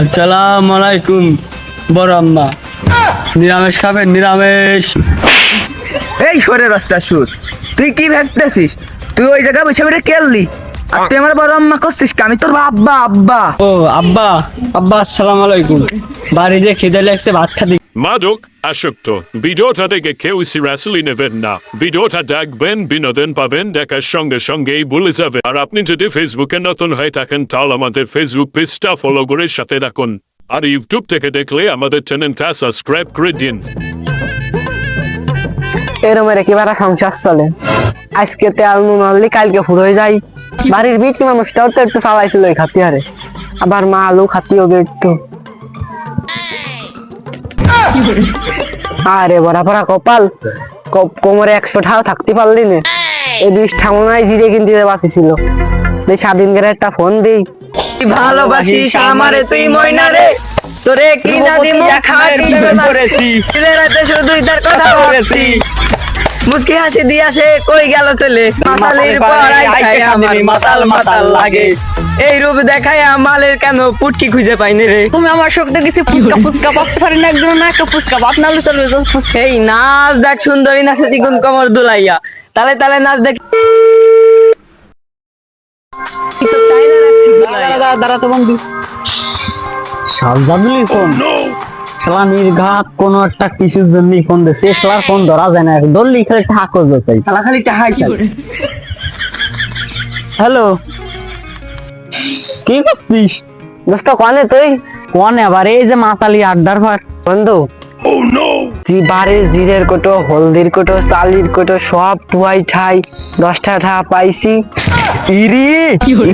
আসসালাম আলাইকুম বড় আম্মা। নিরামিষ খাবেন, নিরামিষ। এই সরে রাস্তা সুর, তুই কি ভাবতেছিস? তুই ওই জায়গায় বসে বেড়ে কেললি তুই আমার বড় আম্মা করছিস আমি তোর আব্বা আব্বা। ও আব্বা। আব্বা আসসালাম আলাইকুম। বাড়িতে খিদে লাগছে ভাত খাতে মাদক আসক্ত। ভিডিওটা দেখে কেউ সিরিয়াসলি নেবেন না। ভিডিওটা দেখবেন বিনোদন পাবেন দেখার সঙ্গে সঙ্গেই ভুলে যাবে। আর আপনি যদি ফেসবুকে নতুন হয়ে থাকেন তাহলে আমাদের ফেসবুক পেজটা ফলো করে সাথে রাখুন আর ইউটিউব থেকে দেখলে আমাদের চ্যানেলটা সাবস্ক্রাইব করে দিন। এরম এর একেবারে সংসার চলে। আজকে তেল নুন কালকে ফুরোয় যায়। বাড়ির বিটি মানুষটাও তো একটু চালাইছিল এই খাতি হারে আবার মা আলু খাতি হবে একটু আরে বড়া পড়া কপাল কোমরে একশো ঠাও থাকতে পারলি না। এই বিষ ঠাকুনায় জিরে কিনতে বাঁচিছিল। স্বাধীন করে একটা ফোন দিই। ভালোবাসিস আমারে তুই ময়না রে। তোরে কি না দিম খাটি করেছি রাতে শুধুই তার কথা বলেছি মুসকি হাসি দিয়ে আসে কই গেল চলে? মাতালের পড়াই খায় আমার মাতাল মাতাল লাগে। এই রূপ দেখায় মালের কেন পুটকি খুঁজে পাইনি রে? তুমি আমার শক্তি কিছু ফুসকা ফুসকা পাতে পারি না একদম না একটা ফুসকা ভাত নালু চলবে এই নাচ দেখ সুন্দরী নাচে দ্বিগুণ কমর দুলাইয়া। তালে তালে নাচ দেখ। কিছু তাই না রাখছি। দাঁড়া দাঁড়া তো বন্ধু। সালজাদুলি ফোন শালা নির্ঘাত কোন একটা কিছুর জন্য ফোন দিচ্ছে ফোন ধরা যায় না ধরলি খালি ঠাক করবে চাই শালা খালি চাহাই চাই। হ্যালো? কি করছিস? দোস্ত কনে তুই? কোন আবার? এই যে মাতালি আড্ডার ভাট বন্ধু। তুই বাড়ির জিরের কোটো হলদির কোটো চালির কোটো সব পুয়াই ঠাই দশটা ঠা পাইছি। ইরি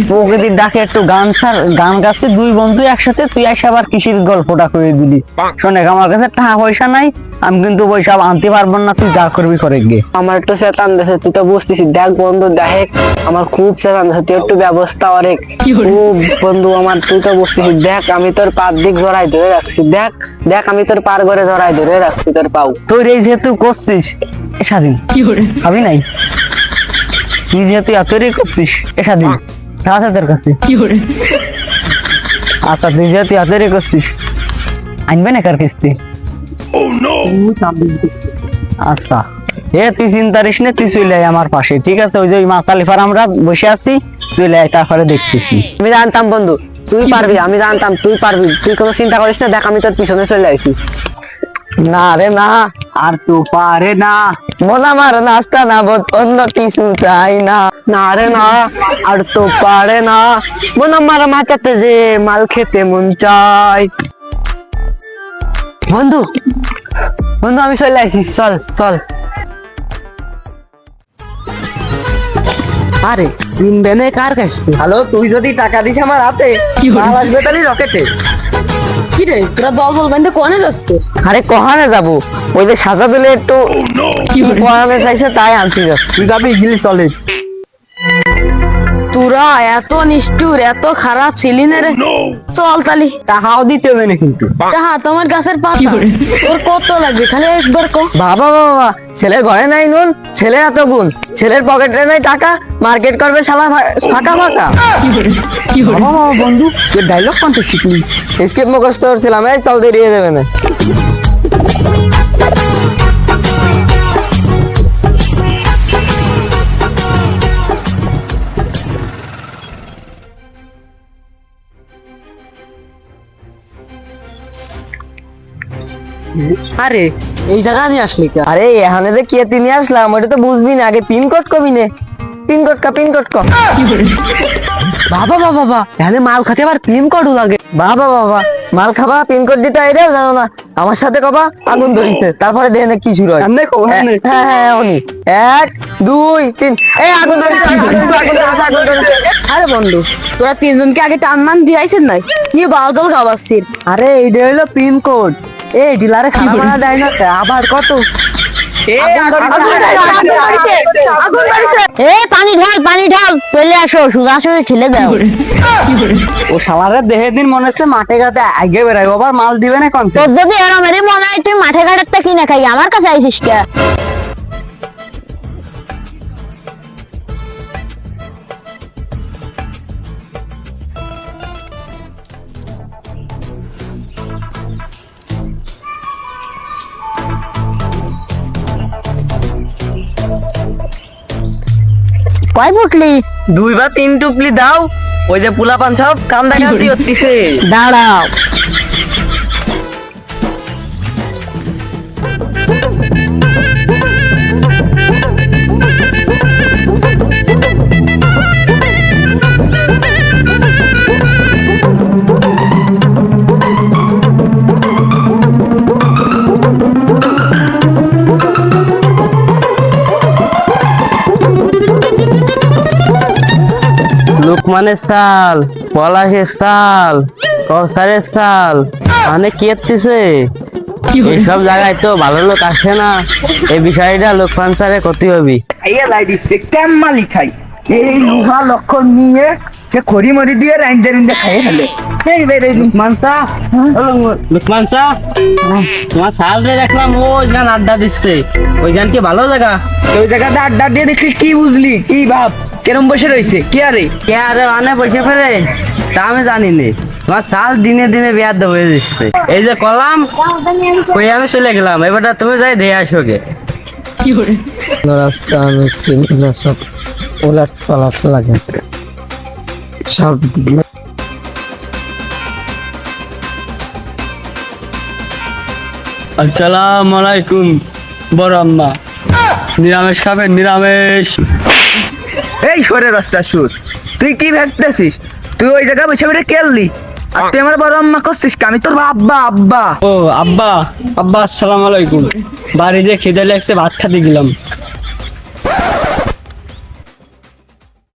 প্রকৃতির ডাকে একটু গান সার গান গাছে দুই বন্ধু একসাথে তুই আসে আবার কৃষির গল্পটা করে দিলি? শোনে আমার কাছে টাকা পয়সা নাই আমি কিন্তু পয়সা আনতে পারব না তুই যা করবি করে গিয়ে আমার একটু চেতান দেশে তুই তো বুঝতেছিস দেখ বন্ধু দেখ আমার খুব চেতান দেশে তুই একটু ব্যবস্থা অনেক খুব বন্ধু আমার তুই তো বুঝতেছিস দেখ আমি তোর পার দিক জড়াই ধরে রাখছি। দেখ দেখ আমি তোর পার ঘরে জড়াই ধরে রাখছি তোর পাও। তোর এই যেহেতু করছিস এ স্বাধীন। খাবি নাই। তুই যেহেতু এতই করছিস এ স্বাধীন। আছে তোর কাছে। আচ্ছা তুই যেহেতু এতই করছিস আনবে না কার কিস্তি আচ্ছা। এ তুই চিন্তা করিস না তুই চলে আমার পাশে ঠিক আছে? ওই যে আমরা বসে আছি চলে আয় তারপরে দেখতেছি। আমি জানতাম বন্ধু তুই পারবি আমি জানতাম তুই পারবি। তুই কোনো চিন্তা করিস না দেখ আমি তোর পিছনে চলে আইছি। না রে না আর তো পারে না। মন আমার নাস্তা না বোধ অন্য কিছু চাই না। না রে না আর তো পারে না। মন আমার মাচাতে যে মাল খেতে মন চাই বন্ধু বন্ধু আমি চলে আসি। চল চল। আরে তিন বেনে কার কাছে হ্যালো তুই যদি টাকা দিস আমার হাতে মাল আসবে তাহলে রকেটে। কি রে তোরা দল বল বান্ধে কোনে যাচ্ছে? আরে কহানে যাব? ওই যে সাজা দিলে একটু পড়ানো চাইছে তাই আনতে যাচ্ছে। তুই যাবি গিলি চলে। তোরা এত নিষ্ঠুর এত খারাপ ছিলি না রে চল তালি। টাকাও দিতে হবে না কিন্তু। হ্যাঁ তোমার গাছের পাতা। তোর কত লাগবে? খালি একবার কো বাবা বাবা ছেলের ঘরে নাই নুন ছেলের এত গুণ। ছেলের পকেটে নাই টাকা মার্কেট করবে শালা ফাঁকা ফাঁকা। বাবা বাবা বন্ধু তোর ডায়লগ কানতে শিখলি? স্কিপ মুখস্থ করছিলাম এই চল দিয়ে দেবে না। আরে এই জায়গা নিয়ে আসলি কে? আরে এখানে যে কে তিনি আসলাম ওটা তো বুঝবি না আগে পিনকোড কবি নে। পিনকোড কা পিনকোড ক। বাবা বাবা বাবা এখানে মাল খাতে আবার পিনকোড লাগে। বাবা বাবা মাল খাবা পিনকোড দিতে এটাও জানো না। আমার সাথে কবা আগুন ধরিছে তারপরে দেখে না কি শুরু হয় হ্যাঁ হ্যাঁ উনি এক দুই তিন। এই আগুন ধরিছে আগুন ধরিছে, আরে বন্ধু তোরা তিনজনকে আগে টান মান দিয়েছেন নাই? কি বাল জল আরে এইটা হলো পিনকোড এই ডিলারে দেয় না আবার কত? এ পানি ঢাল পানি ঢাল চলে আসো সুগা খেলে দাও ও দেহে দিন মনে হচ্ছে মাঠে ঘাটে আগে বেড়াই আবার মাল দিবে না কনসে তোর যদি এরম মনে হয় তুই মাঠে ঘাটের কিনে খাই আমার কাছে আইসিস কে? কয় ফুটলি দুই বা তিন টুপলি দাও। ওই যে পোলাপান সব কান্দা কান্দি হতিছে। দাঁড়াও। লুকমানের সাল পলাশের সাল কৌসারের সাল মানে কি এতিছে এইসব জায়গায় তো ভালো লোক আসে না। এই বিষয়টা লোকমান স্যারে ক্ষতি হবি। খাইয়া লাই দিচ্ছে কেম মালি খাই? এই লোহা লক্ষণ নিয়ে সে খড়ি মরি দিয়ে রাইন্দে রাইন্দে খাইয়ে ফেলে। এই বেরে লুকমান শাহ লুকমান শাহ তোমার সাল রে দেখলাম ও আড্ডা দিচ্ছে। ওই গান কি ভালো জায়গা? ওই জায়গাতে আড্ডা দিয়ে দেখলি কি বুঝলি? কি ভাব? কেরম বসে রয়েছে কি আরে? কে আরে মানে বসে ফেলে তা আমি জানি নে তোমার সাল দিনে দিনে বিয়ার হয়ে দিচ্ছে এই যে কলাম ওই আমি চলে গেলাম। এবার তুমি যাই দিয়ে আসো গে। রাস্তা আমি চিনি না সব ওলাট পালাট লাগে। সব আসসালামু আলাইকুম বড় আম্মা। নিরামিষ খাবেন? নিরামিষ। এই সরে রাস্তা সুর তুই কি ভাবতেছিস? তুই ওই জায়গায় বসে বসে কেললি আর তুই আমার বড় আম্মা করছিস কি? আমি তোর আব্বা আব্বা। ও আব্বা আব্বা আসসালামু আলাইকুম। বাড়ি যে খিদে লাগছে ভাত খাতে গেলাম।